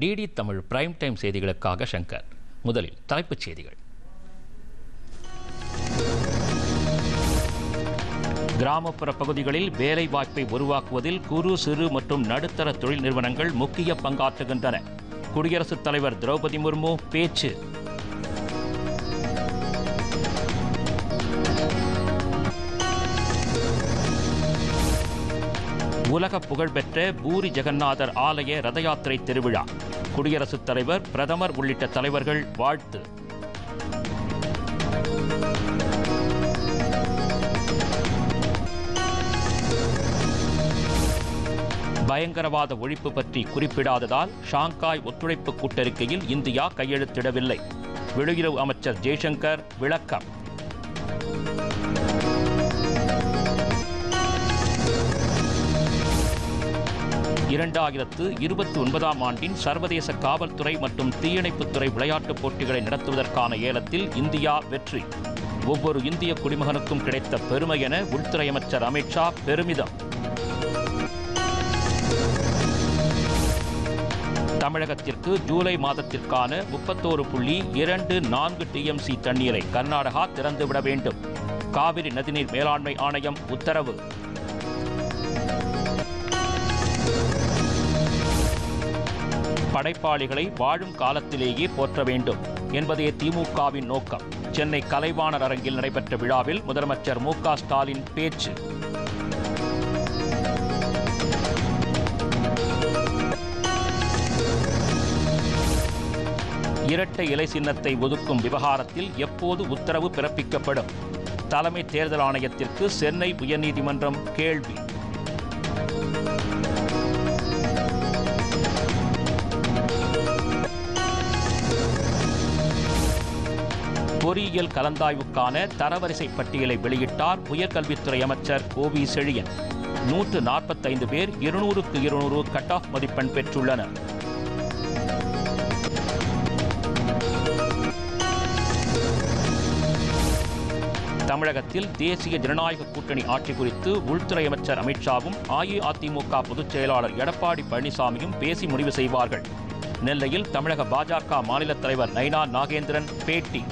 DD Tamil prime time செய்திகளுக்காக சங்கர். முதலில் தலைப்புச் செய்திகள். கிராமப்புற பகுதிகளில் வேலை வாய்ப்பை உருவாக்குவதில் குறு சிறு மற்றும் நடுத்தர தொழில் நிறுவனங்கள் முக்கிய பங்காற்றுகின்றன. குடியரசுத் தலைவர் திரௌபதி முர்மு பேச்சு. உலக புகழ்பெற்ற பூரி ஜெகநாதர் ஆலய ரத யாத்திரை திருவிழா. குடியரசுத் தலைவர் பிரதமர் உள்ளிட்ட தலைவர்கள் வாழ்த்து. பயங்கரவாத ஒழிப்பு பற்றி குறிப்பிடாததால் ஷாங்காய் ஒத்துழைப்பு கூட்டறிக்கையில் இந்தியா கையெழுத்திடவில்லை. வெளியுறவு அமைச்சர் ஜெய்சங்கர் விளக்கம். இரண்டாயிரத்து இருபத்தி ஒன்பதாம் ஆண்டின் சர்வதேச காவல்துறை மற்றும் தீயணைப்புத்துறை விளையாட்டுப் போட்டிகளை நடத்துவதற்கான ஏலத்தில் இந்தியா வெற்றி. ஒவ்வொரு இந்திய குடிமகனுக்கும் கிடைத்த பெருமை என உள்துறை அமைச்சர் அமித்ஷா பெருமிதம். தமிழகத்திற்கு ஜூலை மாதத்திற்கான முப்பத்தோரு புள்ளி இரண்டு நான்கு டிஎம்சி தண்ணீரை கர்நாடகா திறந்துவிட வேண்டும். காவிரி நதிநீர் மேலாண்மை ஆணையம் உத்தரவு. படைப்பாளிகளை வாழும் காலத்திலேயே போற்ற வேண்டும் என்பதே திமுகவின் நோக்கம். சென்னை கலைவாணர் அரங்கில் நடைபெற்ற விழாவில் முதலமைச்சர் மு ஸ்டாலின் பேச்சு. இரட்டை இலை சின்னத்தை ஒதுக்கும் விவகாரத்தில் எப்போது உத்தரவு பிறப்பிக்கப்படும்? தலைமை தேர்தல் ஆணையத்திற்கு சென்னை உயர்நீதிமன்றம் கேள்வி. பொறியியல் கலந்தாய்வுக்கான தரவரிசை பட்டியலை வெளியிட்டார் உயர்கல்வித்துறை அமைச்சர் ஓவி செழியன். நூற்று நாற்பத்தைந்து பேர் இருநூறுக்கு இருநூறு கட் ஆஃப் மதிப்பெண் பெற்றுள்ளனர். தமிழகத்தில் தேசிய ஜனநாயக கூட்டணி ஆட்சி குறித்து உள்துறை அமைச்சர் அமித்ஷாவும் அஇஅதிமுக பொதுச் செயலாளர் எடப்பாடி பழனிசாமியும் பேசி முடிவு செய்வார்கள். நெல்லையில் தமிழக பாஜக மாநில தலைவர் நைனா நாகேந்திரன் பேட்டி.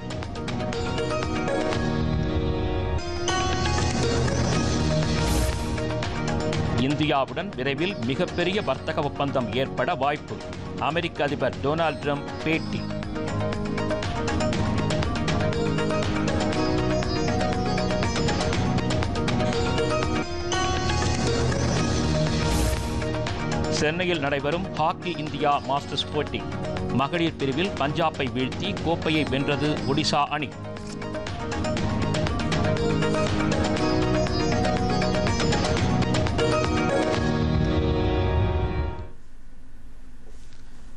இந்தியாவுடன் விரைவில் மிகப்பெரிய வர்த்தக ஒப்பந்தம் ஏற்பட வாய்ப்பு. அமெரிக்க அதிபர் டொனால்ட் ட்ரம்ப் பேட்டி. சென்னையில் நடைபெறும் ஹாக்கி இந்தியா மாஸ்டர்ஸ் போட்டி. மகளிர் பிரிவில் பஞ்சாபை வீழ்த்தி கோப்பையை வென்றது ஒடிசா அணி.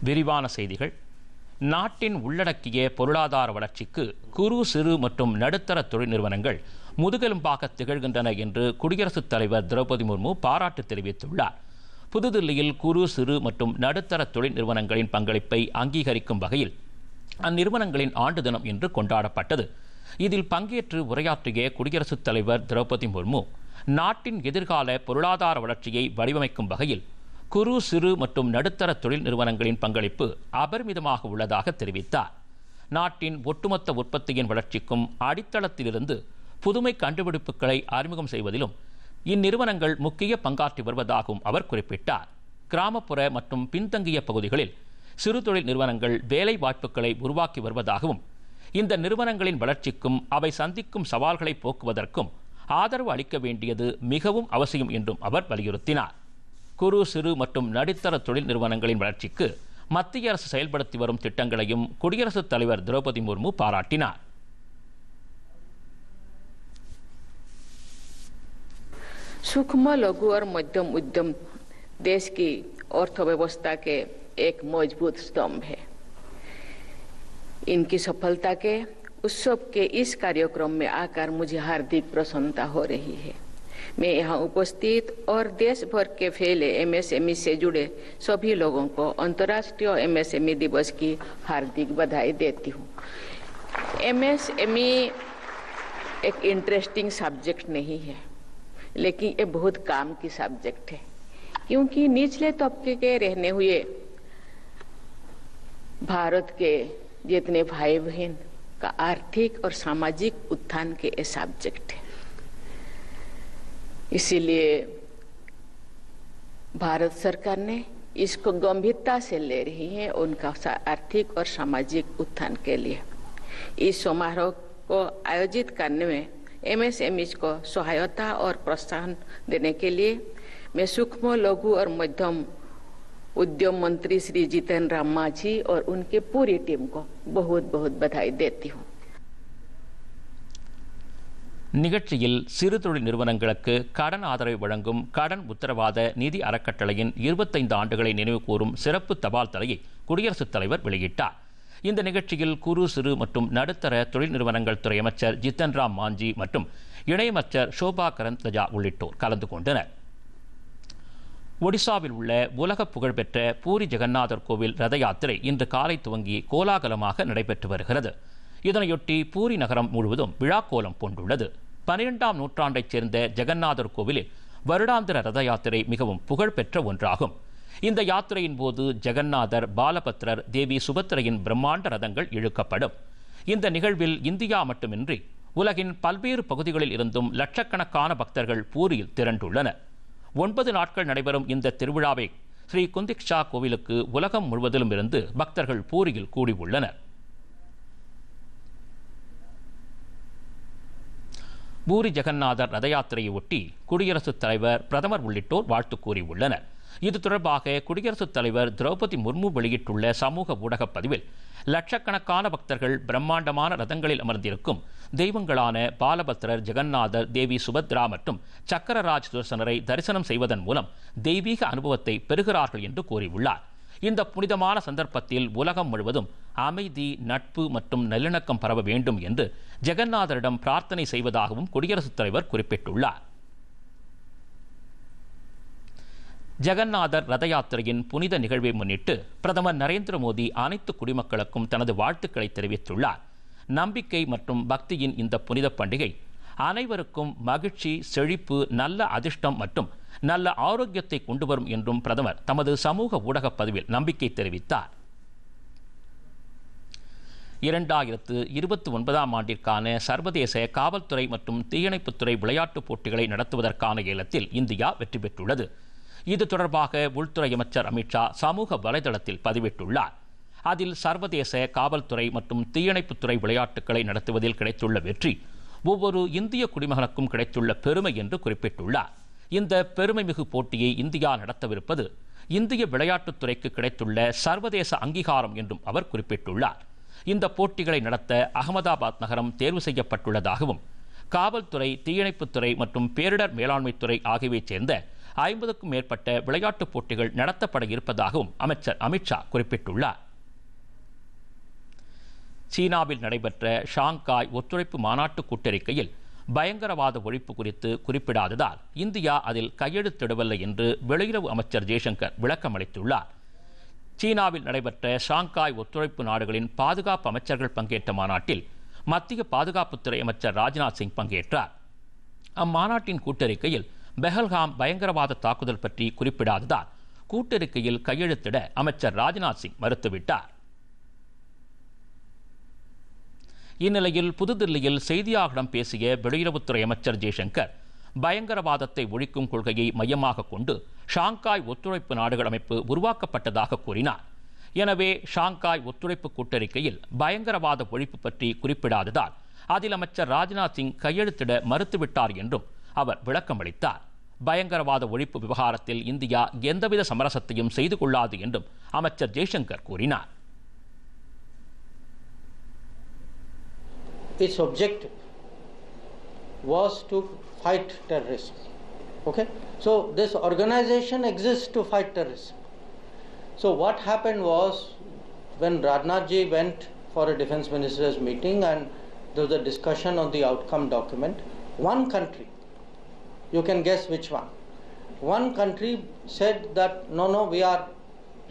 விரிவான செய்திகள். நாட்டின் உள்ளடக்கிய பொருளாதார வளர்ச்சிக்கு குறு சிறு மற்றும் நடுத்தர தொழில் நிறுவனங்கள் முதுகெலும்பாக திகழ்கின்றன என்று குடியரசுத் தலைவர் திரௌபதி முர்மு பாராட்டு தெரிவித்துள்ளார். புதுதில்லியில் குறு சிறு மற்றும் நடுத்தர தொழில் நிறுவனங்களின் பங்களிப்பை அங்கீகரிக்கும் வகையில் அந்நிறுவனங்களின் ஆண்டு தினம் இன்று கொண்டாடப்பட்டது. இதில் பங்கேற்று உரையாற்றிய குடியரசுத் தலைவர் திரௌபதி முர்மு நாட்டின் எதிர்கால பொருளாதார வளர்ச்சியை வடிவமைக்கும் வகையில் குறு சிறு மற்றும் நடுத்தர தொழில் நிறுவனங்களின் பங்களிப்பு அபரிமிதமாக உள்ளதாக தெரிவித்தார். நாட்டின் ஒட்டுமொத்த உற்பத்தியின் வளர்ச்சிக்கும் அடித்தளத்திலிருந்து புதுமை கண்டுபிடிப்புகளை அறிமுகம் செய்வதிலும் இந்நிறுவனங்கள் முக்கிய பங்காற்றி வருவதாகவும் அவர் குறிப்பிட்டார். கிராமப்புற மற்றும் பின்தங்கிய பகுதிகளில் சிறு தொழில் நிறுவனங்கள் வேலை வாய்ப்புகளை உருவாக்கி வருவதாகவும் இந்த நிறுவனங்களின் வளர்ச்சிக்கும் அவை சந்திக்கும் சவால்களை போக்குவதற்கும் ஆதரவு அளிக்க வேண்டியது மிகவும் அவசியம் என்றும் அவர் வலியுறுத்தினார். குறு சிறு மற்றும் நடுத்தர தொழில் நிறுவனங்களின் வளர்ச்சிக்கு மத்திய அரசு செயல்படுத்தி வரும் திட்டங்களையும் குடியரசுத் தலைவர் திரௌபதி முர்மு பாராட்டினார் सूक्ष्म लघु और मध्यम उद्यम देश की अर्थव्यवस्था के एक मजबूत स्तंभ है इनकी सफलता के उत्सव के इस कार्यक्रम में आकर मुझे हार्दिक प्रसन्नता हो रही है मैं यहाँ उपस्थित और देश भर के फैले एमएसएमई से जुड़े सभी लोगों को अंतर्राष्ट्रीय एमएसएमई दिवस की हार्दिक बधाई देती हूँ। एमएसएमई एक इंटरेस्टिंग सब्जेक्ट नहीं है, लेकिन ये बहुत काम की सब्जेक्ट है, क्योंकि निचले तबके के रहने हुए भारत के जितने भाई बहन का आर्थिक और सामाजिक उत्थान के ये सब्जेक्ट है। इसीलिए भारत सरकार ने इसको गंभीरता से ले रही है उनका आर्थिक और सामाजिक उत्थान के लिए। इस समारोह को आयोजित करने में एमएसएमईज को सहायता और प्रोत्साहन देने के लिए मैं सूक्ष्म, लघु और मध्यम उद्यम मंत्री श्री जितेंद्र राम मांझी और उनके पूरी टीम को बहुत बहुत बधाई देती हूँ। நிகழ்ச்சியில் சிறு தொழில் நிறுவனங்களுக்கு கடன் ஆதரவை வழங்கும் கடன் உத்தரவாத நிதி அறக்கட்டளையின் இருபத்தைந்து ஆண்டுகளை நினைவு கூறும் சிறப்பு தபால் தலையை குடியரசுத் தலைவர் வெளியிட்டார். இந்த நிகழ்ச்சியில் குறு சிறு மற்றும் நடுத்தர தொழில் நிறுவனங்கள் துறை அமைச்சர் ஜித்தன் ராம் மாஞ்சி மற்றும் இணையமைச்சர் ஷோபா கரந்தஜா உள்ளிட்டோர் கலந்து கொண்டனர். ஒடிசாவில் உள்ள உலக புகழ்பெற்ற பூரி ஜெகநாதர் கோவில் ரத யாத்திரை இன்று காலை துவங்கி கோலாகலமாக நடைபெற்று வருகிறது. இதனையொட்டி பூரி நகரம் முழுவதும் விழாக்கோலம் பூண்டுள்ளது. பனிரெண்டாம் நூற்றாண்டைச் சேர்ந்த ஜெகநாதர் கோவிலில் வருடாந்திர ரத யாத்திரை மிகவும் புகழ்பெற்ற ஒன்றாகும். இந்த யாத்திரையின் போது ஜெகநாதர் பாலபத்ரர் தேவி சுபத்திரையின் பிரம்மாண்ட ரதங்கள் இழுக்கப்படும். இந்த நிகழ்வில் இந்தியா மட்டுமின்றி உலகின் பல்வேறு பகுதிகளில் இருந்தும் லட்சக்கணக்கான பக்தர்கள் பூரியில் திரண்டுள்ளனர். ஒன்பது நாட்கள் நடைபெறும் இந்த திருவிழாவை ஸ்ரீ குந்திக்ஷா கோவிலுக்கு உலகம் முழுவதிலும் இருந்து பக்தர்கள் பூரியில் கூடியுள்ளனர். பூரி ஜெகநாதர் ரத யாத்திரையை ஒட்டி குடியரசுத் தலைவர் பிரதமர் உள்ளிட்டோர் வாழ்த்து கூறியுள்ளனர். இது தொடர்பாக குடியரசுத் தலைவர் திரௌபதி முர்மு வெளியிட்டுள்ள சமூக ஊடகப் பதிவில் லட்சக்கணக்கான பக்தர்கள் பிரம்மாண்டமான ரதங்களில் அமர்ந்திருக்கும் தெய்வங்களான பாலபத்திரர் ஜெகநாதர் தேவி சுபத்ரா மற்றும் சக்கரராஜ் சுதர்சனரை தரிசனம் செய்வதன் மூலம் தெய்வீக அனுபவத்தை பெறுகிறார்கள் என்று கூறியுள்ளார். இந்த புனிதமான சந்தர்ப்பத்தில் உலகம் முழுவதும் அமைதி நட்பு மற்றும் நல்லிணக்கம் பரவ வேண்டும் என்று ஜெகநாதரிடம் பிரார்த்தனை செய்வதாகவும் குடியரசுத் தலைவர் குறிப்பிட்டுள்ளார். ஜெகநாதர் ரத யாத்திரையின் புனித நிகழ்வை முன்னிட்டு பிரதமர் நரேந்திர மோடி அனைத்து குடிமக்களுக்கும் தனது வாழ்த்துக்களை தெரிவித்துள்ளார். நம்பிக்கை மற்றும் பக்தியின் இந்த புனித பண்டிகை அனைவருக்கும் மகிழ்ச்சி செழிப்பு நல்ல அதிர்ஷ்டம் மற்றும் நல்ல ஆரோக்கியத்தை கொண்டு வரும் என்றும் பிரதமர் தமது சமூக ஊடகப் பதிவில் நம்பிக்கை தெரிவித்தார். இரண்டாயிரத்து இருபத்தி ஒன்பதாம் ஆண்டிற்கான சர்வதேச காவல்துறை மற்றும் தீயணைப்புத்துறை விளையாட்டுப் போட்டிகளை நடத்துவதற்கான ஏலத்தில் இந்தியா வெற்றி பெற்றுள்ளது. இது தொடர்பாக உள்துறை அமைச்சர் அமித்ஷா சமூக வலைதளத்தில் பதிவிட்டுள்ளார். அதில் சர்வதேச காவல்துறை மற்றும் தீயணைப்புத்துறை விளையாட்டுகளை நடத்துவதில் கிடைத்துள்ள வெற்றி ஒவ்வொரு இந்திய குடிமகனுக்கும் கிடைத்துள்ள பெருமை என்று குறிப்பிட்டுள்ளார். இந்த பெருமைமிகு போட்டியை இந்தியா நடத்தவிருப்பது இந்திய விளையாட்டுத்துறைக்கு கிடைத்துள்ள சர்வதேச அங்கீகாரம் என்றும் அவர் குறிப்பிட்டுள்ளார். இந்த போட்டிகளை நடத்த அகமதாபாத் நகரம் தேர்வு செய்யப்பட்டுள்ளதாகவும் காவல்துறை தீயணைப்புத்துறை மற்றும் பேரிடர் மேலாண்மைத்துறை ஆகியவை சேர்ந்த ஐம்பதுக்கும் மேற்பட்ட விளையாட்டுப் போட்டிகள் நடத்தப்பட இருப்பதாகவும் அமைச்சர் அமித்ஷா குறிப்பிட்டுள்ளார். சீனாவில் நடைபெற்ற ஷாங்காய் ஒத்துழைப்பு மாநாட்டு கூட்டறிக்கையில் பயங்கரவாத ஒழிப்பு குறித்து குறிப்பிடாததால் இந்தியா அதில் கையெழுத்திடவில்லை என்று வெளியுறவு அமைச்சர் ஜெய்சங்கர் விளக்கம் அளித்துள்ளார் சீனாவில் நடைபெற்ற ஷாங்காய் ஒத்துழைப்பு நாடுகளின் பாதுகாப்பு அமைச்சர்கள் பங்கேற்ற மாநாட்டில் மத்திய பாதுகாப்புத்துறை அமைச்சர் ராஜ்நாத் சிங் பங்கேற்றார். அம்மாநாட்டின் கூட்டறிக்கையில் பெஹல்காம் பயங்கரவாத தாக்குதல் பற்றி குறிப்பிடாததால் கூட்டறிக்கையில் கையெழுத்திட அமைச்சர் ராஜ்நாத் சிங் மறுத்துவிட்டார். இந்நிலையில் புதுதில்லியில் செய்தியாளர்களிடம் பேசிய வெளியுறவுத்துறை அமைச்சர் ஜெய்சங்கர் பயங்கரவாதத்தை ஒழிக்கும் கொள்கையை மையமாக கொண்டு ஷாங்காய் ஒத்துழைப்பு நாடுகள் அமைப்பு உருவாக்கப்பட்டதாக கூறினார். எனவே ஷாங்காய் ஒத்துழைப்பு கூட்டறிக்கையில் பயங்கரவாத ஒழிப்பு பற்றி குறிப்பிடாததால் அதில் அமைச்சர் ராஜ்நாத் சிங் கையெழுத்திட மறுத்துவிட்டார் என்றும் அவர் விளக்கமளித்தார். பயங்கரவாத ஒழிப்பு விவகாரத்தில் இந்தியா எந்தவித சமரசத்தையும் செய்து கொள்ளாது என்றும் அமைச்சர் ஜெய்சங்கர் கூறினார். Its objective was to fight terrorism. Okay? So this organization exists to fight terrorism. So what happened was when Rajnath went for a defense ministers meeting and there was a discussion on the outcome document, one country, you can guess which one, one country said that no, no, we are,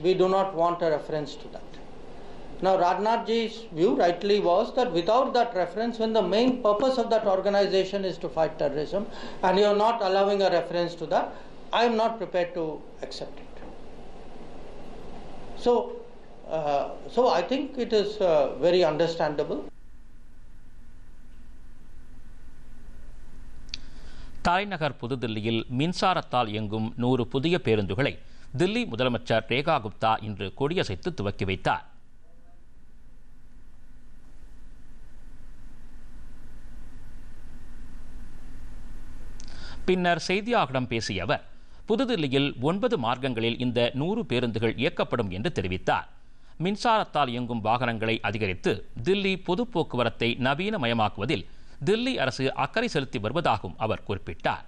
we do not want a reference to that. Now, Rajnathji's view rightly was that without that reference, when the main purpose of that organization is to fight terrorism, and you are not allowing a reference to that, I am not prepared to accept it. So, Uh, so I think it is uh, very understandable. தலைநகர் புதுதில்லியில் மின்சாரத்தால் இயங்கும் நூறு புதிய பேருந்துகளை தில்லி முதலமைச்சர் ரேகா குப்தா இன்று கொடியசைத்து துவக்கி வைத்தார் பின்னர் செய்தியாளர்களிடம் பேசிய அவர் புதுதில்லியில் ஒன்பது மார்க்கங்களில் இந்த நூறு பேருந்துகள் இயக்கப்படும் என்று தெரிவித்தார். மின்சாரத்தால் இயங்கும் வாகனங்களை அதிகரித்து தில்லி பொது போக்குவரத்தை நவீனமயமாக்குவதில் தில்லி அரசு அக்கறை செலுத்தி வருவதாகவும் அவர் குறிப்பிட்டார்.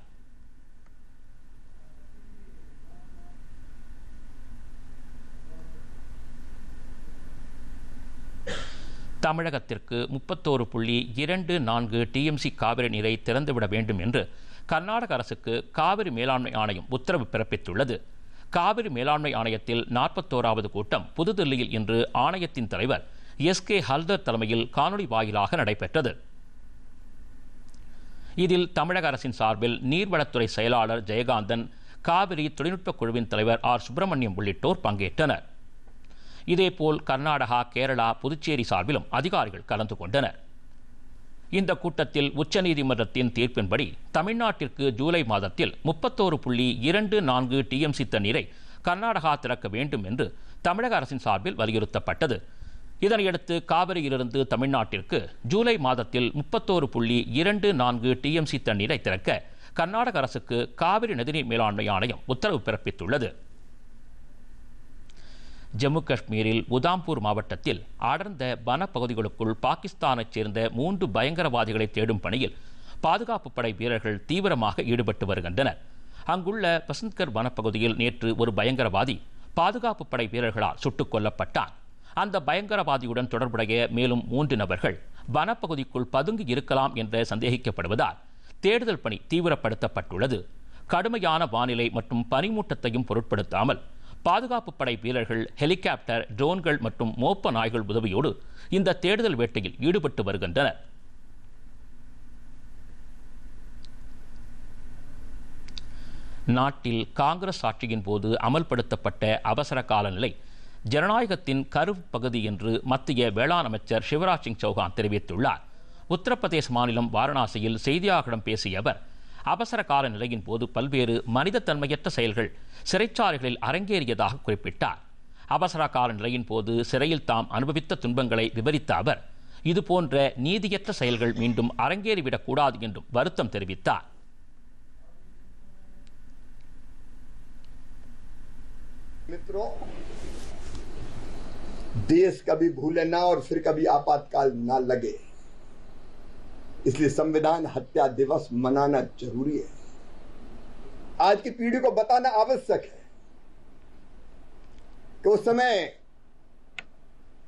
தமிழகத்திற்கு முப்பத்தோரு புள்ளி இரண்டு நான்கு டிஎம்சி காவிரி நீரை திறந்துவிட வேண்டும் என்று கர்நாடக அரசுக்கு காவிரி மேலாண்மை ஆணையம் உத்தரவு பிறப்பித்துள்ளது. காவிரி மேலாண்மை ஆணையத்தில் நாற்பத்தோராவது கூட்டம் புதுதில்லியில் இன்று ஆணையத்தின் தலைவர் எஸ் கே ஹல்தர் தலைமையில் காணொலி வாயிலாக நடைபெற்றது. இதில் தமிழக அரசின் சார்பில் நீர்வளத்துறை செயலாளர் ஜெயகாந்தன் காவிரி தொழில்நுட்ப குழுவின் தலைவர் ஆர். சுப்பிரமணியம் உள்ளிட்டோர் பங்கேற்றனர். இதேபோல் கர்நாடகா கேரளா புதுச்சேரி சார்பிலும் அதிகாரிகள் கலந்து கொண்டனர். இந்த கூட்டத்தில் உச்சநீதிமன்றத்தின் தீர்ப்பின்படி தமிழ்நாட்டிற்கு ஜூலை மாதத்தில் முப்பத்தோரு புள்ளி இரண்டு நான்கு டிஎம்சி தண்ணீரை கர்நாடகா திறக்க வேண்டும் என்று தமிழக அரசின் சார்பில் வலியுறுத்தப்பட்டது. இதனையடுத்து காவிரியிலிருந்து தமிழ்நாட்டிற்கு ஜூலை மாதத்தில் முப்பத்தோரு புள்ளி இரண்டு நான்கு டிஎம்சி தண்ணீரை திறக்க கர்நாடக அரசுக்கு காவிரி நதிநீர் மேலாண்மை ஆணையம் உத்தரவு பிறப்பித்துள்ளது. ஜம்மு காஷ்மீரில் உதாம்பூர் மாவட்டத்தில் அடர்ந்த வனப்பகுதிகளுக்குள் பாகிஸ்தானைச் சேர்ந்த மூன்று பயங்கரவாதிகளை தேடும் பணியில் பாதுகாப்பு படை வீரர்கள் தீவிரமாக ஈடுபட்டு வருகின்றனர். அங்குள்ள பசந்த்கர் வனப்பகுதியில் நேற்று ஒரு பயங்கரவாதி பாதுகாப்பு படை வீரர்களால் சுட்டுக் கொல்லப்பட்டான். அந்த பயங்கரவாதியுடன் தொடர்புடைய மேலும் மூன்று நபர்கள் வனப்பகுதிக்குள் பதுங்கி இருக்கலாம் என்று சந்தேகிக்கப்படுவதால் தேடுதல் பணி தீவிரப்படுத்தப்பட்டுள்ளது. கடுமையான வானிலை மற்றும் பனிமூட்டத்தையும் பொருட்படுத்தாமல் பாதுகாப்பு படை வீரர்கள் ஹெலிகாப்டர் ட்ரோன்கள் மற்றும் மோப்ப நாய்கள் உதவியோடு இந்த தேடுதல் வேட்டையில் ஈடுபட்டு வருகின்றனர். நாட்டில் காங்கிரஸ் ஆட்சியின் போது அமல்படுத்தப்பட்ட அவசர காலநிலை ஜனநாயகத்தின் கரு பகுதி என்று மத்திய வேளாண் அமைச்சர் சிவராஜ் சிங் சௌகான் தெரிவித்துள்ளார். உத்தரப்பிரதேச மாநிலம் வாரணாசியில் செய்தியாளர்களிடம் பேசிய அவர் அவசர கால நிலையின் போது பல்வேறு மனிதத்தன்மையற்ற செயல்கள் சிறைச்சாலைகளில் அரங்கேறியதாக குறிப்பிட்டார் அவசர கால நிலையின் போது சிறையில் தாம் அனுபவித்த துன்பங்களை விவரித்த அவர் இதுபோன்ற நீதியற்ற செயல்கள் மீண்டும் அரங்கேறிவிடக் கூடாது என்றும் வருத்தம் தெரிவித்தார் मित्रों देश कभी भूले ना और फिर कभी आपातकाल ना लगे इसलिए संविधान हत्या दिवस मनाना ज़रूरी है। आज की पीढ़ी को बताना आवश्यक है कि उस समय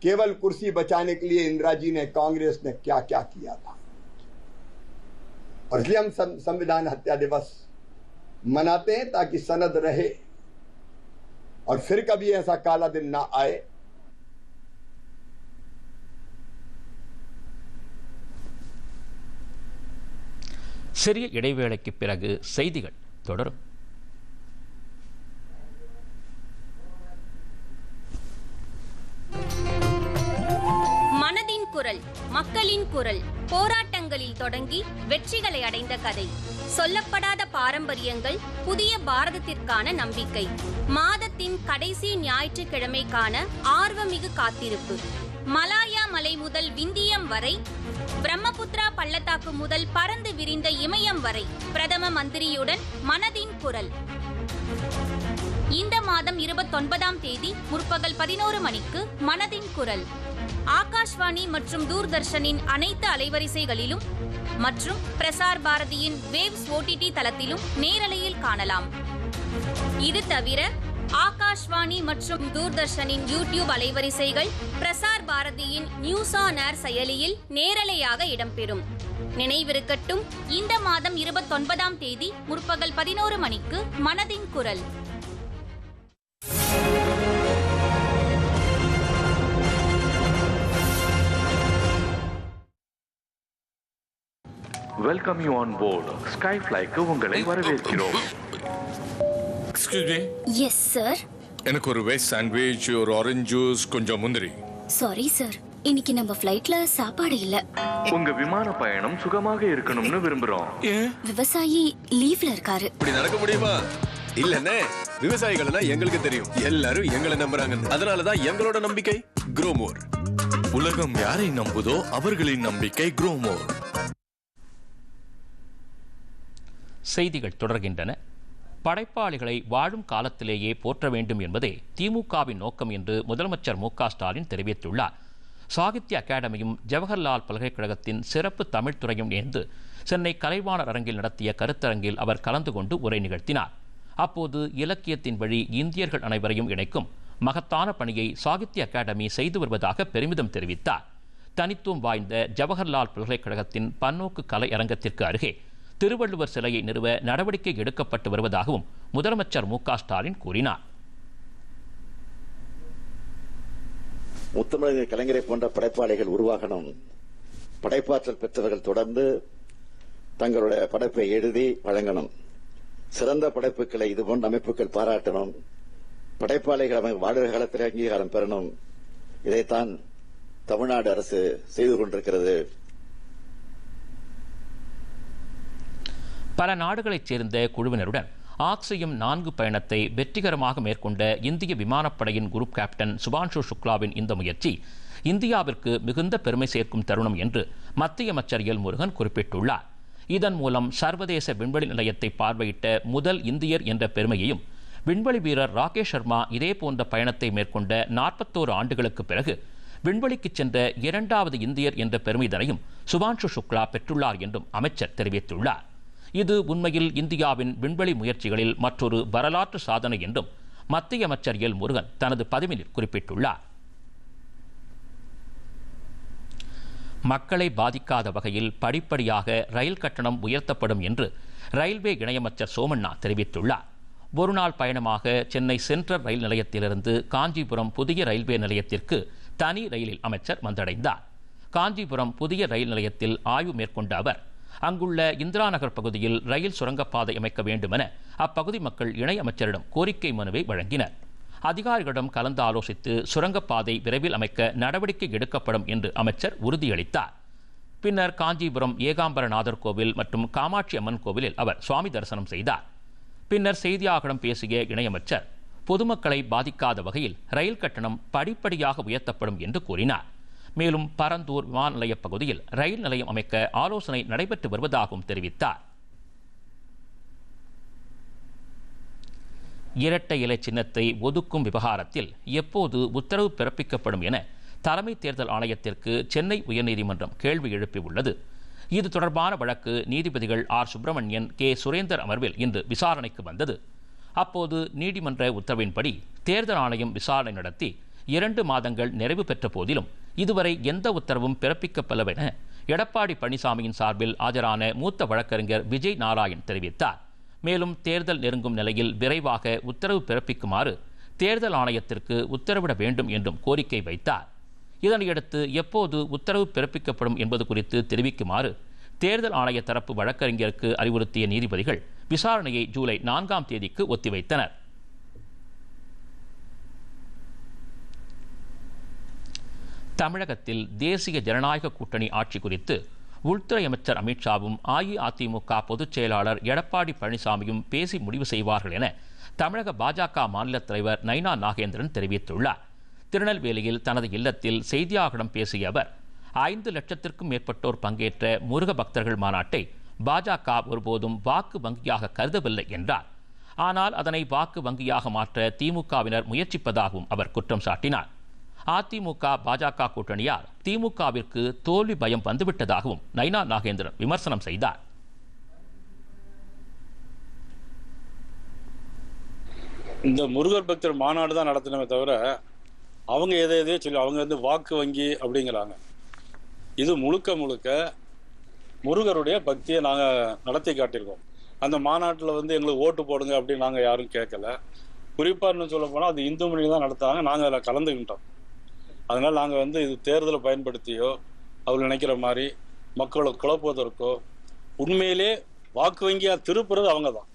केवल कुर्सी बचाने के लिए इंदिरा जी ने, कांग्रेस ने क्या क्या किया था? और इसलिए हम संविधान हत्या दिवस मनाते हैं ताकि सनद रहे और फिर कभी ऐसा काला दिन ना आए। சிறிய இடைவேளைக்கு பிறகு செய்திகள் தொடரும். மனதின் குரல் மக்களின் குரல் போராட்டங்களில் தொடங்கி வெற்றிகளை அடைந்த கதை. சொல்லப்படாத பாரம்பரியங்கள் புதிய பாரதத்திற்கான நம்பிக்கை. மாதத்தின் கடைசி ஞாயிற்றுக்கிழமைக்கான ஆர்வமிகு காத்திருப்பு. மலாயா மலை முதல் விந்தியம் வரை பிரம்மபுத்திரா பள்ளத்தாக்கு முதல் பறந்து விரிந்த இமயம் வரை பிரதம மந்திரியுடன் மனதின் குரல். இந்த மாதம் இருபத்தொன்பதாம் தேதி முற்பகல் பதினோரு மணிக்கு மனதின் குரல். ஆகாஷ்வாணி மற்றும் தூர்தர்ஷனின் அனைத்து அலைவரிசைகளிலும் மற்றும் பிரசார் பாரதியின் வேவ்ஸ் ஓடிடி தளத்திலும் நேரலையில் காணலாம். இது தவிர ஆகாஷ்வாணி மற்றும் தூர்தர்ஷனின் யூடியூப் அலைவரிசைகள் பிரசார் பாரதியின் நியூஸ் ஆன் ஏர் செயலியில் நேரலையாக இடம்பெறும். நினைவிருக்கட்டும் இந்த மாதம் இருபத்தொன்பதாம் தேதி முற்பகல் பதினோரு மணிக்கு மனதின் குரல். வெல்கம் யூ ஆன் போர்டு ஸ்கைஃப்ளைக்கு உங்களை வரவேற்கிறோம். Excuse me. எஸ் சார் எனக்கு ஒரு வெஜ் சாண்ட்விச் ஒரு ஆரஞ்சு ஜூஸ் கொஞ்சம் முந்திரி. சாரி சார் இன்னைக்கு நம்ம ஃப்ளைட்ல சாப்பாடு இல்ல. உங்க விமான பயணம் சுகமாக இருக்கணும்னு விரும்புறோம். விவசாயி லீவ்ல இருக்காரு. இப்படி நடக்க முடியுமா? இல்லனே. விவசாயிகள்னா எங்களுக்கு தெரியும். எல்லாரும் எங்களை நம்புறாங்க அதனாலதான் எங்களோட நம்பிக்கை குரோமோர் உலகம் யாரை நம்புதோ அவர்களின் நம்பிக்கை குரோமோர் செய்திகள் தொடர்கின்றன. படைப்பாளிகளை வாழும் காலத்திலேயே போற்ற வேண்டும் என்பதே திமுகவின் நோக்கம் என்று முதலமைச்சர் மு ஸ்டாலின் தெரிவித்துள்ளார். சாகித்ய அகாடமியும் ஜவஹர்லால் பல்கலைக்கழகத்தின் சிறப்பு தமிழ் துறையும் இணைந்து சென்னை கலைவாணர் அரங்கில் நடத்திய கருத்தரங்கில் அவர் கலந்து கொண்டு உரை நிகழ்த்தினார். அப்போது இலக்கியத்தின் வழி இந்தியர்கள் அனைவரையும் இணைக்கும் மகத்தான பணியை சாகித்ய அகாடமி செய்து வருவதாக பெருமிதம் தெரிவித்தார். தனித்துவம் வாய்ந்த ஜவஹர்லால் பல்கலைக்கழகத்தின் பன்னோக்கு கலை அரங்கத்திற்கு அருகே திருவள்ளுவர் சிலையை நிறுவ நடவடிக்கை எடுக்கப்பட்டு வருவதாகவும் முதலமைச்சர் மு ஸ்டாலின் கூறினார். முத்தமிழர் கலைஞரை போன்ற படைப்பாளிகள் உருவாகணும். படைப்பாற்றல் பெற்றவர்கள் தொடர்ந்து தங்களுடைய படைப்பை எழுதி வழங்கணும். சிறந்த படைப்புகளை இதுபோன்ற அமைப்புகள் பாராட்டணும். படைப்பாளிகள் அவங்க வாழ்கிற காலத்தில் அங்கீகாரம் பெறணும். இதைத்தான் தமிழ்நாடு அரசு செய்து கொண்டிருக்கிறது. பல நாடுகளைச் சேர்ந்த குழுவினருடன் ஆக்சியம் நான்கு பயணத்தை வெற்றிகரமாக மேற்கொண்ட இந்திய விமானப்படையின் குரூப் கேப்டன் சுபான்ஷு சுக்லாவின் இந்த முயற்சி இந்தியாவிற்கு மிகுந்த பெருமை சேர்க்கும் தருணம் என்று மத்திய அமைச்சர் எல் முருகன் குறிப்பிட்டுள்ளார். இதன் மூலம் சர்வதேச விண்வெளி நிலையத்தை பார்வையிட்ட முதல் இந்தியர் என்ற பெருமையையும் விண்வெளி வீரர் ராகேஷ் சர்மா இதே போன்ற பயணத்தை மேற்கொண்ட நாற்பத்தோரு ஆண்டுகளுக்கு பிறகு விண்வெளிக்கு சென்ற இரண்டாவது இந்தியர் என்ற பெருமிதனையும் சுபான்ஷு சுக்லா பெற்றுள்ளார் என்றும் அமைச்சர் தெரிவித்துள்ளார். இது உண்மையில் இந்தியாவின் விண்வெளி முயற்சிகளில் மற்றொரு வரலாற்று சாதனை என்றும் மத்திய அமைச்சர் எல். முருகன் தனது பதவியில் குறிப்பிட்டுள்ளார். மக்களை பாதிக்காத வகையில் படிப்படியாக ரயில் கட்டணம் உயர்த்தப்படும் என்று ரயில்வே இணையமைச்சர் சோமண்ணா தெரிவித்துள்ளார். ஒருநாள் பயணமாக சென்னை சென்ட்ரல் ரயில் நிலையத்திலிருந்து காஞ்சிபுரம் புதிய ரயில்வே நிலையத்திற்கு தனி ரயிலில் அமைச்சர் வந்தடைந்தார். காஞ்சிபுரம் புதிய ரயில் நிலையத்தில் ஆய்வு மேற்கொண்ட அவர் அங்குள்ள இந்திரா நகர் பகுதியில் ரயில் சுரங்கப்பாதை அமைக்க வேண்டுமென அப்பகுதி மக்கள் இணை அமைச்சரிடம் கோரிக்கை மனுவை வழங்கினர். அதிகாரிகளிடம் கலந்து ஆலோசித்து சுரங்கப்பாதை விரைவில் அமைக்க நடவடிக்கை எடுக்கப்படும் என்று அமைச்சர் உறுதியளித்தார். பின்னர் காஞ்சிபுரம் ஏகாம்பரநாதர் கோவில் மற்றும் காமாட்சி அம்மன் கோவிலில் அவர் சுவாமி தரிசனம் செய்தார். பின்னர் செய்தியாளர்களிடம் பேசிய இணையமைச்சர் பொதுமக்களை பாதிக்காத வகையில் ரயில் கட்டணம் படிப்படியாக உயர்த்தப்படும் என்று கூறினார். மேலும் பரந்தூர் விமான நிலைய பகுதியில் ரயில் நிலையம் அமைக்க ஆலோசனை நடைபெற்று வருவதாகவும் தெரிவித்தார். இரட்டை இலை சின்னத்தை ஒதுக்கும் விவகாரத்தில் எப்போது உத்தரவு பிறப்பிக்கப்படும் என தலைமை தேர்தல் ஆணையத்திற்கு சென்னை உயர்நீதிமன்றம் கேள்வி எழுப்பியுள்ளது. இது தொடர்பான வழக்கு நீதிபதிகள் ஆர். சுப்பிரமணியன் கே. சுரேந்தர் அமர்வில் இன்று விசாரணைக்கு வந்தது. அப்போது நீதிமன்ற உத்தரவின்படி தேர்தல் ஆணையம் விசாரணை நடத்தி இரண்டு மாதங்கள் நிறைவு பெற்ற போதிலும் இதுவரை எந்த உத்தரவும் பிறப்பிக்கப்படவென எடப்பாடி பழனிசாமியின் சார்பில் ஆஜரான மூத்த வழக்கறிஞர் விஜய் நாராயண் தெரிவித்தார். மேலும் தேர்தல் நெருங்கும் நிலையில் விரைவாக உத்தரவு பிறப்பிக்குமாறு தேர்தல் ஆணையத்திற்கு உத்தரவிட வேண்டும் என்றும் கோரிக்கை வைத்தார். இதனையடுத்து எப்போது உத்தரவு பிறப்பிக்கப்படும் என்பது குறித்து தெரிவிக்குமாறு தேர்தல் ஆணைய தரப்பு வழக்கறிஞருக்கு அறிவுறுத்திய நீதிபதிகள் விசாரணையை ஜூலை நான்காம் தேதிக்கு ஒத்திவைத்தனர். தமிழகத்தில் தேசிய ஜனநாயக கூட்டணி ஆட்சி குறித்து உள்துறை அமைச்சர் அமித்ஷாவும் அஇஅதிமுக பொதுச் செயலாளர் எடப்பாடி பழனிசாமியும் பேசி முடிவு செய்வார்கள் என தமிழக பாஜக மாநில தலைவர் நைனா நாகேந்திரன் தெரிவித்துள்ளார். திருநெல்வேலியில் தனது இல்லத்தில் செய்தியாளர்களிடம் பேசிய அவர் ஐந்து லட்சத்திற்கும் மேற்பட்டோர் பங்கேற்ற முருக பக்தர்கள் மாநாட்டை பாஜக ஒருபோதும் வாக்கு வங்கியாக கருதவில்லை என்றார். ஆனால் அதனை வாக்கு வங்கியாக மாற்ற திமுகவினர் முயற்சிப்பதாகவும் அவர் குற்றம் சாட்டினார். அதிமுக பாஜக கூட்டணியால் திமுகவிற்கு தோல்வி பயம் வந்துவிட்டதாகவும் நைனா நாகேந்திரன் விமர்சனம் செய்தார். இந்த முருகர் பக்தர் மாநாடு தான் நடத்தினமே தவிர அவங்க எதை எதையோ சொல்லி அவங்க வந்து வாக்கு வங்கி அப்படிங்கிறாங்க. இது முழுக்க முழுக்க முருகருடைய பக்தியை நாங்கள் நடத்தி காட்டியிருக்கோம். அந்த மாநாட்டில் வந்து எங்களுக்கு ஓட்டு போடுங்க அப்படின்னு நாங்கள் யாரும் கேட்கல. குறிப்பாக சொல்ல போனால் அது இந்து மொழி தான் நடத்தாங்க நாங்கள் அதில் கலந்துக்கிட்டோம் அதனால் நாங்கள் வந்து இது தேர்தலை பயன்படுத்தியோ அவர் நினைக்கிற மாதிரி மக்களை குழப்புவதற்கோ உண்மையிலே வாக்கு வங்கியாக திருப்புறது அவங்க தான்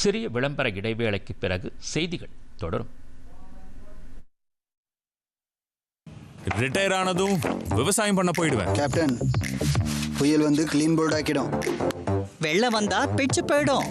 சிறிய விளம்பர இடைவேளைக்கு பிறகு செய்திகள் தொடரும். ரிட்டையர் ஆனதும் விவசாயம் பண்ண போயிடுவேன். கேப்டன் புயல் வந்து கிளீன் போர்ட் ஆக்கிடும். வெள்ளம் வந்தா பிச்சு போயிடும்.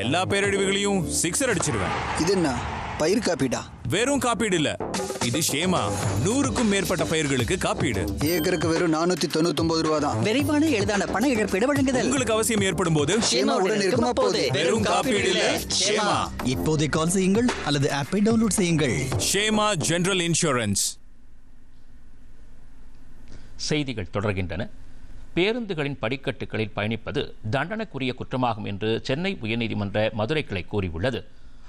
எல்லா பேரழிவுகளையும் சிக்ஸர் அடிச்சிடுவேன் இது என்ன பயிர் காப்பீடா? வெறும் காப்பீடு இல்ல. இது ஷேமா. நூறுக்கும் மேற்பட்ட பயிர்களுக்கு காப்பீடு. ஏக்கருக்கு வெறும் நானூத்தி தொண்ணூத்தி ஒன்பது ரூபா தான் விரைவான எளிதான பண இழப்பீடு வழங்குதல். உங்களுக்கு அவசியம் ஏற்படும் போது ஷேமாவுடன் இருக்குமா போகுது வெறும் காப்பீடு இல்ல. ஷேமா. இப்போதே கால் செய்யுங்கள் அல்லது ஆப்பை டவுன்லோட் செய்யுங்கள். Kshema general insurance. செய்திகள் தொடர்கின்றன. பேருந்துகளின் படிக்கட்டுகளில் பயணிப்பது தண்டனைக்குரிய குற்றமாகும் என்று சென்னை உயர்நீதிமன்ற மதுரை கிளை கூறியுள்ளது.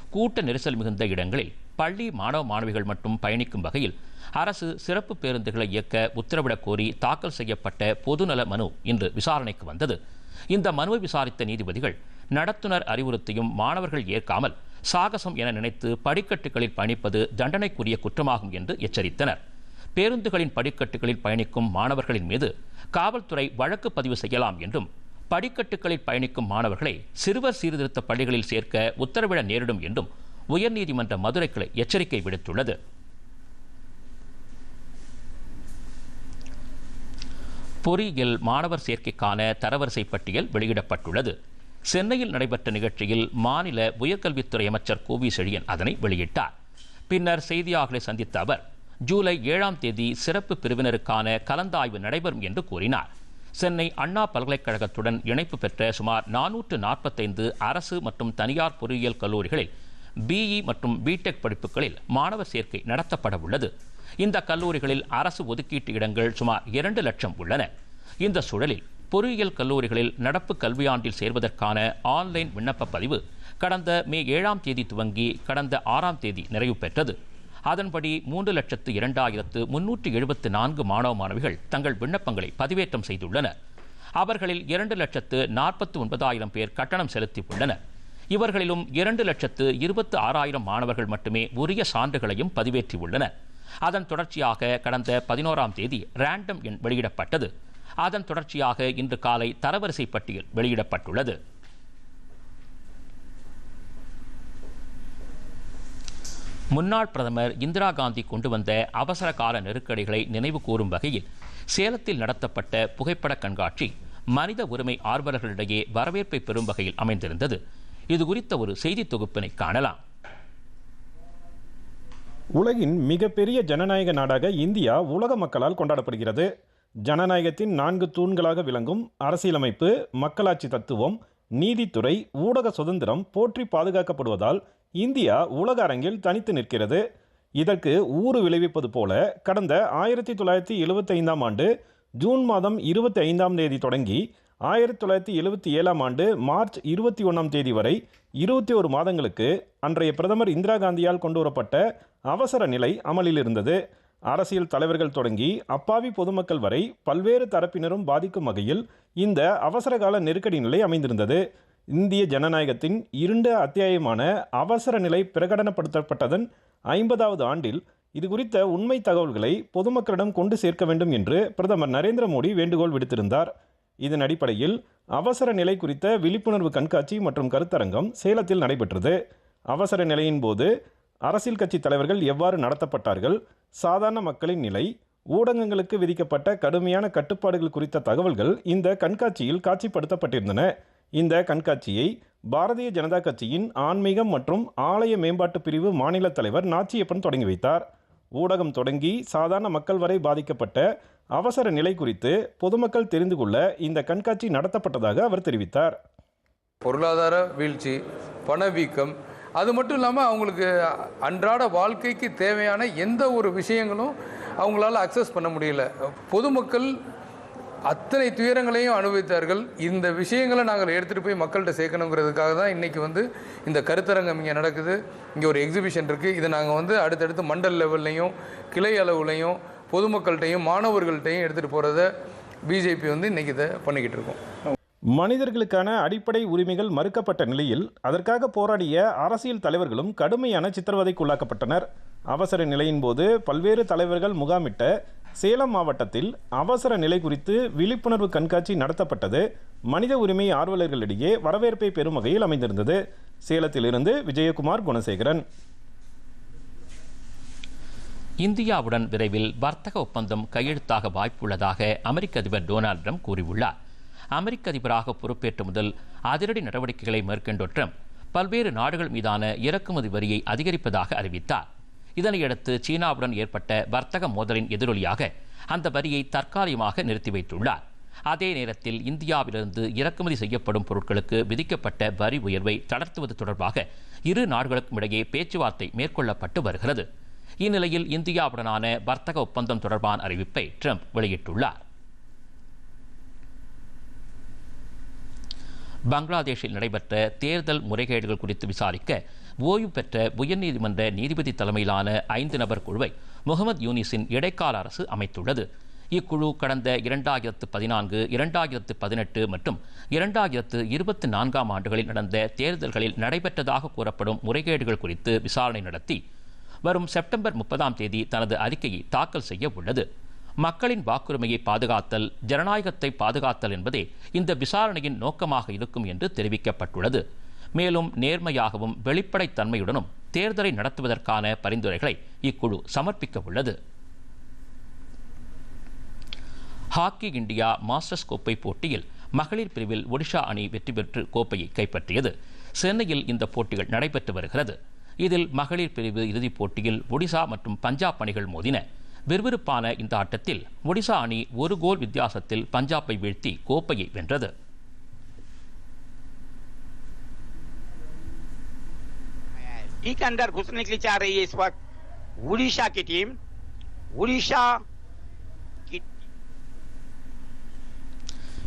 கூட்ட நெரிசல் மிகுந்த இடங்களில் பள்ளி மாணவ மாணவிகள் மட்டும் பயணிக்கும் வகையில் அரசு சிறப்பு பேருந்துகளை இயக்க உத்தரவிடக் கோரி தாக்கல் செய்யப்பட்ட பொதுநல மனு இன்று விசாரணைக்கு வந்தது. இந்த மனுவை விசாரித்த நீதிபதிகள் நடத்துனர் அறிவுறுத்தியும் மாணவர்கள் ஏற்காமல் சாகசம் என நினைத்து படிக்கட்டுகளில் பயணிப்பது தண்டனைக்குரிய குற்றமாகும் என்று எச்சரித்தனர். பேருந்துகளின் படிக்கட்டுகளில் பயணிக்கும் மாணவர்களின் மீது காவல்துறை வழக்கு பதிவு செய்யலாம் என்றும் படிக்கட்டுகளில் பயணிக்கும் மாணவர்களை சிறுவர் சீர்திருத்த பள்ளிகளில் சேர்க்க உத்தரவிட நேரிடும் என்றும் உயர்நீதிமன்ற மதுரை கிளை எச்சரிக்கை விடுத்துள்ளது. பொறியியல் மாணவர் சேர்க்கைக்கான தரவரிசை பட்டியல் வெளியிடப்பட்டுள்ளது. சென்னையில் நடைபெற்ற நிகழ்ச்சியில் மாநில உயர்கல்வித்துறை அமைச்சர் கோவி செழியன் அதனை வெளியிட்டார். பின்னர் செய்தியாளர்களை சந்தித்த அவர் ஜூலை ஏழாம் தேதி சிறப்பு பிரிவினருக்கான கலந்தாய்வு நடைபெறும் என்று கூறினார். சென்னை அண்ணா பல்கலைக்கழகத்துடன் இணைப்பு பெற்ற சுமார் நானூற்று நாற்பத்தைந்து அரசு மற்றும் தனியார் பொறியியல் கல்லூரிகளில் பிஇ மற்றும் பிடெக் படிப்புகளில் மாணவர் சேர்க்கை நடத்தப்பட உள்ளது. இந்த கல்லூரிகளில் அரசு ஒதுக்கீட்டு இடங்கள் சுமார் இரண்டு லட்சம் உள்ளன. இந்த சூழலில் பொறியியல் கல்லூரிகளில் நடப்பு கல்வியாண்டில் சேர்வதற்கான ஆன்லைன் விண்ணப்ப பதிவு கடந்த மே ஏழாம் தேதி துவங்கி கடந்த ஆறாம் தேதி நிறைவு பெற்றது. அதன்படி மூன்று லட்சத்து இரண்டாயிரத்து முன்னூற்று எழுபத்து நான்கு மாணவ மாணவிகள் தங்கள் விண்ணப்பங்களை பதிவேற்றம் செய்துள்ளனர். அவர்களில் இரண்டு லட்சத்து நாற்பத்து ஒன்பதாயிரம் பேர் கட்டணம் செலுத்தியுள்ளனர். இவர்களிலும் இரண்டு லட்சத்து இருபத்து ஆறாயிரம் மாணவர்கள் மட்டுமே உரிய சான்றுகளையும் பதிவேற்றியுள்ளனர். அதன் தொடர்ச்சியாக கடந்த பதினோராம் தேதி ரேண்டம் எண் வெளியிடப்பட்டது. அதன் தொடர்ச்சியாக இன்று காலை தரவரிசை பட்டியல் வெளியிடப்பட்டுள்ளது. முன்னாள் பிரதமர் இந்திரா காந்தி கொண்டு வந்த அவசர கால நெருக்கடிகளை நினைவு கூறும் வகையில் சேலத்தில் நடத்தப்பட்ட புகைப்பட கண்காட்சி மனித உரிமை ஆர்வலர்களிடையே வரவேற்பை பெறும் வகையில் அமைந்திருந்தது. இது குறித்த ஒரு செய்தி தொகுப்பினை காணலாம். உலகின் மிகப்பெரிய ஜனநாயக நாடாக இந்தியா உலக மக்களால் கொண்டாடப்படுகிறது. ஜனநாயகத்தின் நான்கு தூண்களாக விளங்கும் அரசியலமைப்பு மக்களாட்சி தத்துவம் நீதித்துறை ஊடக சுதந்திரம் போற்றி பாதுகாக்கப்படுவதால் இந்தியா உலக அரங்கில் தனித்து நிற்கிறது. இதற்கு ஊறு விளைவிப்பது போல கடந்த ஆயிரத்தி தொள்ளாயிரத்தி எழுபத்தி ஐந்தாம் ஆண்டு ஜூன் மாதம் இருபத்தி ஐந்தாம் தேதி தொடங்கி ஆயிரத்தி தொள்ளாயிரத்தி எழுபத்தி ஏழாம் ஆண்டு மார்ச் இருபத்தி ஒன்றாம் தேதி வரை இருபத்தி ஒரு மாதங்களுக்கு அன்றைய பிரதமர் இந்திரா காந்தியால் கொண்டுவரப்பட்ட அவசர நிலை அமலில் இருந்தது. அரசியல் தலைவர்கள் தொடங்கி அப்பாவி பொதுமக்கள் வரை பல்வேறு தரப்பினரும் பாதிக்கும் வகையில் இந்த அவசரகால நெருக்கடி நிலை அமைந்திருந்தது. இந்திய ஜனநாயகத்தின் இருண்ட அத்தியாயமான அவசர நிலை பிரகடனப்படுத்தப்பட்டதன் ஐம்பதாவது ஆண்டில் இது குறித்த உண்மை தகவல்களை பொதுமக்களிடம் கொண்டு சேர்க்க வேண்டும் என்று பிரதமர் நரேந்திர மோடி வேண்டுகோள் விடுத்திருந்தார். இதன் அடிப்படையில் அவசர நிலை குறித்த விழிப்புணர்வு கண்காட்சி மற்றும் கருத்தரங்கம் சேலத்தில் நடைபெற்றது. அவசர நிலையின் போது அரசியல் கட்சி தலைவர்கள் எவ்வாறு நடத்தப்பட்டார்கள்? சாதாரண மக்களின் நிலை ஊடகங்களுக்கு விதிக்கப்பட்ட கடுமையான கட்டுப்பாடுகள் குறித்த தகவல்கள் இந்த கண்காட்சியில் காட்சிப்படுத்தப்பட்டிருந்தன. இந்த கண்காட்சியை பாரதிய ஜனதா கட்சியின் ஆன்மீகம் மற்றும் ஆலய மேம்பாட்டு பிரிவு மாநில தலைவர் நாச்சியப்பன் தொடங்கி வைத்தார். ஊடகம் தொடங்கி சாதாரண மக்கள் வரை பாதிக்கப்பட்ட அவசர நிலை குறித்து பொதுமக்கள் தெரிந்து கொள்ள இந்த கண்காட்சி நடத்தப்பட்டதாக அவர் தெரிவித்தார். பொருளாதார வீழ்ச்சி பணவீக்கம் அது மட்டும் இல்லாமல் அவங்களுக்கு அன்றாட வாழ்க்கைக்கு தேவையான எந்த ஒரு விஷயங்களும் அவங்களால அக்சஸ் பண்ண முடியல. பொதுமக்கள் அத்தனை துயரங்களையும் அனுபவித்தார்கள். இந்த விஷயங்களை நாங்கள் எடுத்துகிட்டு போய் மக்கள்கிட்ட சேர்க்கணுங்கிறதுக்காக தான் இன்றைக்கி வந்து இந்த கருத்தரங்கம் இங்கே நடக்குது. இங்கே ஒரு எக்ஸிபிஷன் இருக்குது இதை நாங்கள் வந்து அடுத்தடுத்து மண்டல் லெவல்லையும் கிளை அளவுலையும் பொதுமக்கள்கிட்டையும் மாணவர்கள்ட்டையும் எடுத்துகிட்டு போகிறத பிஜேபி வந்து இன்றைக்கி இதை பண்ணிக்கிட்டு இருக்கோம். மனிதர்களுக்கான அடிப்படை உரிமைகள் மறுக்கப்பட்ட நிலையில் அதற்காக போராடிய அரசியல் தலைவர்களும் கடுமையான சித்திரவதைக்குள்ளாக்கப்பட்டனர். அவசர நிலையின் போது பல்வேறு தலைவர்கள் முகாமிட்ட சேலம் மாவட்டத்தில் அவசர நிலை குறித்து விழிப்புணர்வு கண்காட்சி நடத்தப்பட்டது. மனித உரிமை ஆர்வலர்களிடையே வரவேற்பை பெறும் வகையில் அமைந்திருந்தது. சேலத்திலிருந்து விஜயகுமார் குணசேகரன். இந்தியாவுடன் விரைவில் வர்த்தக ஒப்பந்தம் கையெழுத்தாக வாய்ப்புள்ளதாக அமெரிக்க அதிபர் டொனால்ட் ட்ரம்ப் கூறியுள்ளார். அமெரிக்க அதிபராக பொறுப்பேற்ற முதல் அதிரடி நடவடிக்கைகளை மேற்கொண்ட ட்ரம்ப் பல்வேறு நாடுகள் மீதான இறக்குமதி வரியை அதிகரிப்பதாக அறிவித்தார். இதனையடுத்து சீனாவுடன் ஏற்பட்ட வர்த்தக மோதலின் எதிரொலியாக அந்த வரியை தற்காலிகமாக நிறுத்தி வைத்துள்ளார். அதே நேரத்தில் இந்தியாவிலிருந்து இறக்குமதி செய்யப்படும் பொருட்களுக்கு விதிக்கப்பட்ட வரி உயர்வை தளர்த்துவது தொடர்பாக இரு நாடுகளுக்கும் இடையே பேச்சுவார்த்தை மேற்கொள்ளப்பட்டு வருகிறது. இந்நிலையில் இந்தியாவுடனான வர்த்தக ஒப்பந்தம் தொடர்பான அறிவிப்பை ட்ரம்ப் வெளியிட்டுள்ளார். பங்களாதேஷில் நடைபெற்ற தேர்தல் முறைகேடுகள் குறித்து விசாரிக்க ஓய்வு பெற்ற உயர்நீதிமன்ற நீதிபதி தலைமையிலான ஐந்து நபர் குழுவை முகமது யூனிஸின் இடைக்கால அரசு அமைத்துள்ளது. இக்குழு கடந்த இரண்டாயிரத்து பதினான்கு இரண்டாயிரத்து பதினெட்டு மற்றும் இரண்டாயிரத்து இருபத்தி நான்காம் ஆண்டுகளில் நடந்த தேர்தல்களில் நடைபெற்றதாக கூறப்படும் முறைகேடுகள் குறித்து விசாரணை நடத்தி வரும் செப்டம்பர் முப்பதாம் தேதி தனது அறிக்கையை தாக்கல் செய்ய உள்ளது. மக்களின் வாக்குரிமையை பாதுகாத்தல் ஜனநாயகத்தை பாதுகாத்தல் என்பதே இந்த விசாரணையின் நோக்கமாக இருக்கும் என்று தெரிவிக்கப்பட்டுள்ளது. மேலும் நேர்மையாகவும் வெளிப்படைத்தன்மையுடனும் தேர்தலை நடத்துவதற்கான பரிந்துரைகளை இக்குழு சமர்ப்பிக்க உள்ளது ஹாக்கி இந்தியா மாஸ்டர்ஸ் கோப்பை போட்டியில் மகளிர் பிரிவில் ஒடிஷா அணி வெற்றி பெற்று கோப்பையை கைப்பற்றியது. சென்னையில் இந்த போட்டிகள் நடைபெற்று வருகிறது. இதில் மகளிர் பிரிவு இறுதிப் போட்டியில் ஒடிசா மற்றும் பஞ்சாப் அணிகள் மோதின. விறுவிறுப்பான இந்த ஆட்டத்தில் ஒடிசா அணி ஒரு கோல் வித்தியாசத்தில் பஞ்சாபை வீழ்த்தி கோப்பையை வென்றது. के अंदर घुसने के लिए चाह रही है इस वक्त उड़ीसा की टीम उड़ीसा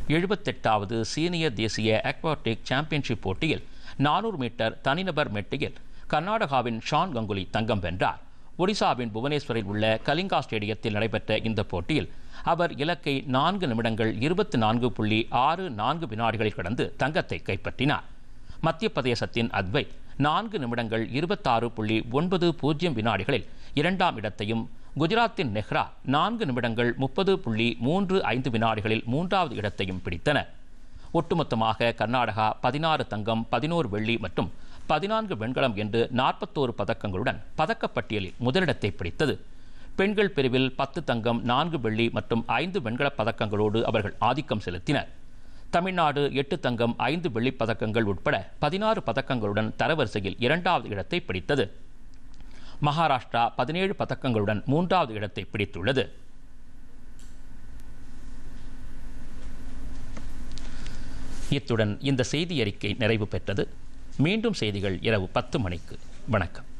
எழுபத்தெட்டாவது சீனியர் தேசிய அக்வாட்டிக் சாம்பியன்ஷிப் போட்டியில் நானூறு மீட்டர் தனிநபர் மெட்டியில் கர்நாடகாவின் ஷான் கங்குலி தங்கம் வென்றார் ஒடிசாவின் புவனேஸ்வரில் உள்ள கலிங்கா ஸ்டேடியத்தில் நடைபெற்ற இந்த போட்டியில் அவர் இலக்கை நான்கு நிமிடங்கள் இருபத்தி நான்கு புள்ளி ஆறு நான்கு வினாடிகளில் கடந்து தங்கத்தை கைப்பற்றினார் மத்திய பிரதேசத்தின் அத்வை நான்கு நிமிடங்கள் இருபத்தாறு புள்ளி ஒன்பது பூஜ்ஜியம் வினாடிகளில் இரண்டாம் இடத்தையும் குஜராத்தின் நெஹ்ரா நான்கு நிமிடங்கள் முப்பது புள்ளி மூன்று ஐந்து வினாடிகளில் மூன்றாவது இடத்தையும் பிடித்தனர் ஒட்டுமொத்தமாக கர்நாடகா பதினாறு தங்கம் பதினோரு வெள்ளி மற்றும் பதினான்கு வெண்கலம் என்று நாற்பத்தோரு பதக்கங்களுடன் பதக்கப்பட்டியலில் முதலிடத்தை பிடித்தது. பெண்கள் பிரிவில் பத்து தங்கம் நான்கு வெள்ளி மற்றும் ஐந்து வெண்கலப் பதக்கங்களோடு அவர்கள் ஆதிக்கம் செலுத்தினர். தமிழ்நாடு எட்டு தங்கம் ஐந்து வெள்ளிப் பதக்கங்கள் உட்பட பதினாறு பதக்கங்களுடன் தரவரிசையில் இரண்டாவது இடத்தை பிடித்தது. மகாராஷ்டிரா பதினேழு பதக்கங்களுடன் மூன்றாவது இடத்தை பிடித்துள்ளது. இத்துடன் இந்த செய்தி அறிக்கை நிறைவு பெற்றது. மீண்டும் செய்திகள் இரவு பத்து மணிக்கு. வணக்கம்.